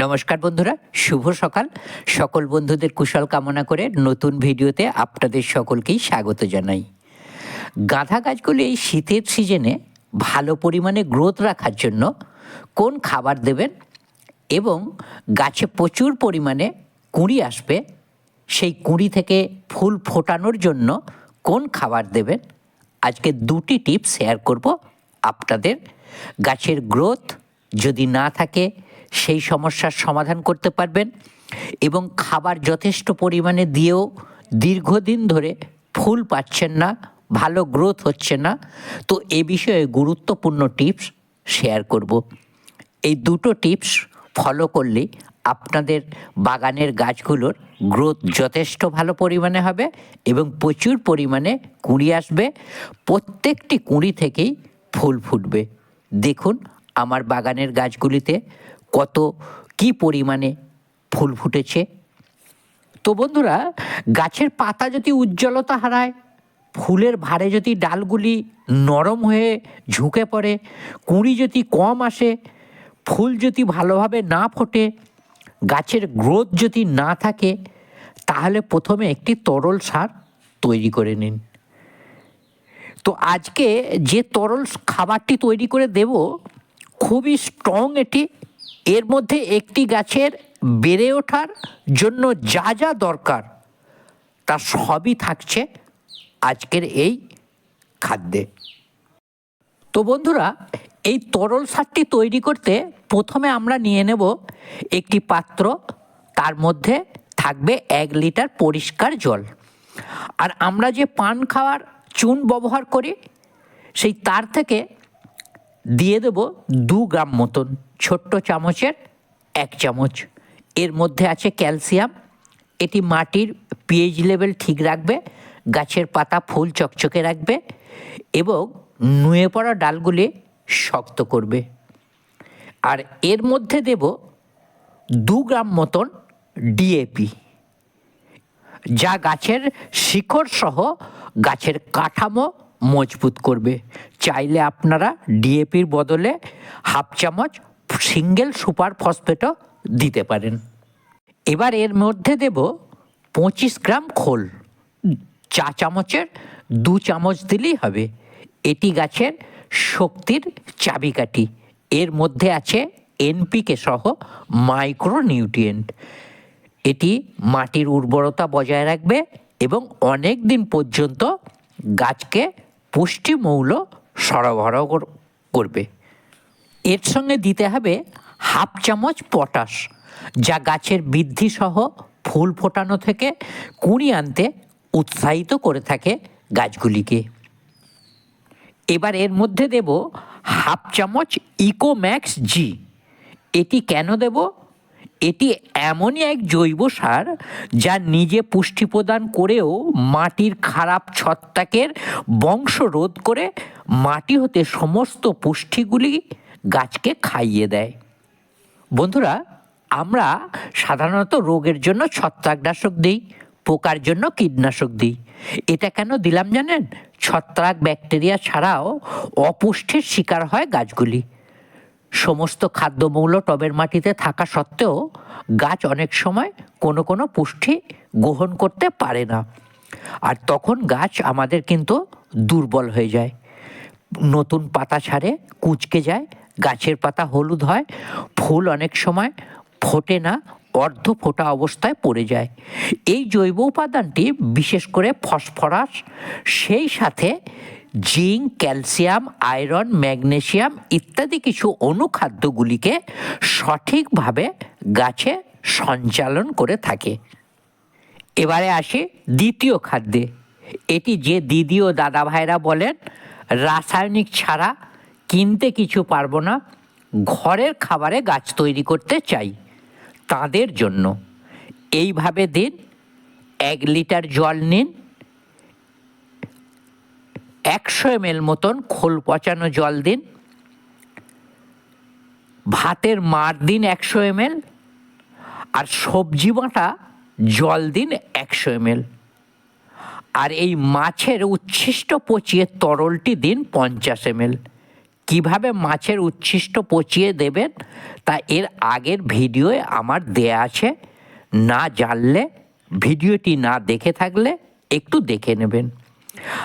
নমস্কার বন্ধুরা, শুভ সকাল। সকল বন্ধুদের কুশল কামনা করে নতুন ভিডিওতে আপনাদের সকলকেই স্বাগত জানাই। গাঁদা গাছগুলি এই শীতের সিজনে ভালো পরিমাণে গ্রোথ রাখার জন্য কোন খাবার দেবেন এবং গাছে প্রচুর পরিমাণে কুঁড়ি আসবে, সেই কুঁড়ি থেকে ফুল ফোটানোর জন্য কোন খাবার দেবেন? আজকে দুটি টিপস শেয়ার করব আপনাদের। গাছের গ্রোথ যদি না থাকে সেই সমস্যার সমাধান করতে পারবেন এবং খাবার যথেষ্ট পরিমাণে দিয়েও দীর্ঘদিন ধরে ফুল পাচ্ছেন না, ভালো গ্রোথ হচ্ছে না। তো এ বিষয়ে গুরুত্বপূর্ণ টিপস শেয়ার করব। এই দুটো টিপস ফলো করলেই আপনাদের বাগানের গাছগুলোর গ্রোথ যথেষ্ট ভালো পরিমাণে হবে এবং প্রচুর পরিমাণে কুঁড়ি আসবে। প্রত্যেকটি কুঁড়ি থেকেই ফুল ফুটবে। দেখুন আমার বাগানের গাছগুলিতে কত কি পরিমাণে ফুল ফুটেছে। তো বন্ধুরা, গাছের পাতা যদি উজ্জ্বলতা হারায়, ফুলের ভারে যদি ডালগুলি নরম হয়ে ঝুঁকে পড়ে, কুঁড়ি যদি কম আসে, ফুল যদি ভালোভাবে না ফোটে, গাছের গ্রোথ যদি না থাকে, তাহলে প্রথমে একটি তরল সার তৈরি করে নিন। তো আজকে যে তরল খাবারটি তৈরি করে দেব খুবই স্ট্রং এটি। এর মধ্যে একটি গাছের বেড়ে ওঠার জন্য যা যা দরকার, তা সবই থাকছে আজকের এই খাদ্যে। তো বন্ধুরা, এই তরল সারটি তৈরি করতে প্রথমে আমরা নিয়ে নেব একটি পাত্র, তার মধ্যে থাকবে এক লিটার পরিষ্কার জল। আর আমরা যে পান খাওয়ার চুন ব্যবহার করি, সেই তার থেকে দিয়ে দেব দু গ্রাম মতন ছোট্ট চামচের এক চামচ। এর মধ্যে আছে ক্যালসিয়াম। এটি মাটির পিএইচ লেভেল ঠিক রাখবে, গাছের পাতা ফুল চকচকে রাখবে এবং নুয়ে পড়া ডালগুলি শক্ত করবে। আর এর মধ্যে দেব দু গ্রাম মতন ডিএপি যা গাছের শিকড় সহ গাছের কাঠামো মজবুত করবে। চাইলে আপনারা ডিএপির বদলে হাফ চামচ সিঙ্গেল সুপার ফসফেটও দিতে পারেন। এবার এর মধ্যে দেব পঁচিশ গ্রাম খোল। চা চামচের দু চামচ দিলেই হবে। এটি গাছের শক্তির চাবিকাঠি। এর মধ্যে আছে এনপিকে সহ মাইক্রো নিউট্রিয়েন্ট এটি মাটির উর্বরতা বজায় রাখবে এবং অনেক দিন পর্যন্ত গাছকে পুষ্টিমৌল সরবরাহ করবে। এর সঙ্গে দিতে হবে হাফ চামচ পটাশ, যা গাছের বৃদ্ধি সহ ফুল ফোটানো থেকে কুঁড়ি আনতে উৎসাহিত করে থাকে গাছগুলিকে। এবার এর মধ্যে দেব হাফ চামচ ইকোম্যাক্স জি। এটি কেন দেব? এটি এমনই এক জৈব সার যা নিজে পুষ্টি প্রদান করেও মাটির খারাপ ছত্রাকের বংশ রোধ করে মাটি হতে সমস্ত পুষ্টিগুলি গাছকে খাইয়ে দেয়। বন্ধুরা, আমরা সাধারণত রোগের জন্য ছত্রাকনাশক দিই, পোকার জন্য কীটনাশক দিই। এটা কেন দিলাম জানেন? ছত্রাক ব্যাকটেরিয়া ছাড়াও অপুষ্টির শিকার হয় গাছগুলি। সমস্ত খাদ্যমৌল টবের মাটিতে থাকা সত্ত্বেও গাছ অনেক সময় কোনো কোনো পুষ্টি গ্রহণ করতে পারে না। আর তখন গাছ আমাদের কিন্তু দুর্বল হয়ে যায়। নতুন পাতা ছাড়ে কুঁচকে যায়, গাছের পাতা হলুদ হয়, ফুল অনেক সময় ফোটে না, অর্ধ ফোটা অবস্থায় পড়ে যায়। এই জৈব উপাদানটি বিশেষ করে ফসফরাস, সেই সাথে জিঙ্ক, ক্যালসিয়াম, আয়রন, ম্যাগনেসিয়াম ইত্যাদি কিছু অনুখাদ্যগুলিকে সঠিকভাবে গাছে সঞ্চালন করে থাকে। এবারে আসে দ্বিতীয় খাদ্যে। এটি যে দিদি ও দাদা ভাইরা বলেন, রাসায়নিক ছাড়া কিনতে কিছু পারব না, ঘরের খাবারে গাছ তৈরি করতে চাই তাদের জন্য। এইভাবে দিন এক লিটার জল নিন একশো এম এল মতন খোল পচানো জল দিন। ভাতের মার দিন একশো এম এল আর সবজি বাটা জল দিন একশো এম এল আর এই মাছের উচ্ছিষ্ট পচিয়ে তরলটি দিন পঞ্চাশ এম এল কীভাবে মাছের উচ্ছিষ্ট পচিয়ে দেবেন তা এর আগের ভিডিওয়ে আমার দেয়া আছে। না জানলে, ভিডিওটি না দেখে থাকলে একটু দেখে নেবেন।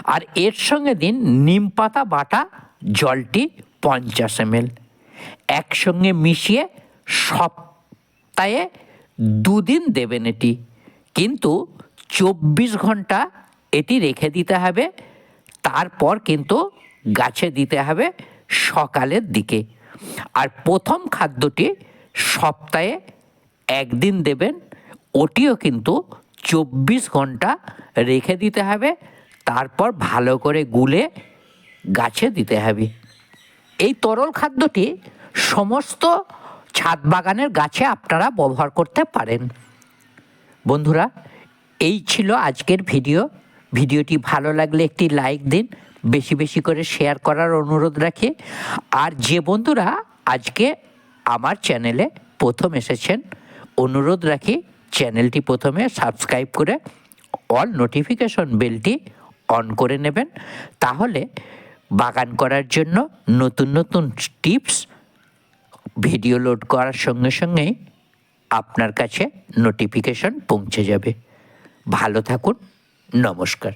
আর এর সঙ্গে দিন নিম পাতা, বাটা, জলটি পঞ্চাশ এমএল। একসঙ্গে মিশিয়ে সপ্তাহে দুদিন দেবেন এটি। কিন্তু চব্বিশ ঘণ্টা এটি রেখে দিতে হবে। তারপর কিন্তু গাছে দিতে হবে সকালের দিকে। আর প্রথম খাদ্যটি সপ্তাহে একদিন দেবেন। ওটিও কিন্তু চব্বিশ ঘণ্টা রেখে দিতে হবে। তারপর ভালো করে গুলে গাছে দিতে হবে। এই তরল খাদ্যটি সমস্ত ছাদ বাগানের গাছে আপনারা ব্যবহার করতে পারেন। বন্ধুরা, এই ছিল আজকের ভিডিও। ভিডিওটি ভালো লাগলে একটি লাইক দিন, বেশি বেশি করে শেয়ার করার অনুরোধ রাখি। আর যে বন্ধুরা আজকে আমার চ্যানেলে প্রথম এসেছেন, অনুরোধ রাখি চ্যানেলটি প্রথমে সাবস্ক্রাইব করে অল নোটিফিকেশন বেলটি অন করে নেবেন। তাহলে বাগান করার জন্য নতুন নতুন টিপস ভিডিও লোড করার সঙ্গে সঙ্গেই আপনার কাছে নোটিফিকেশন পৌঁছে যাবে। ভালো থাকুন, নমস্কার।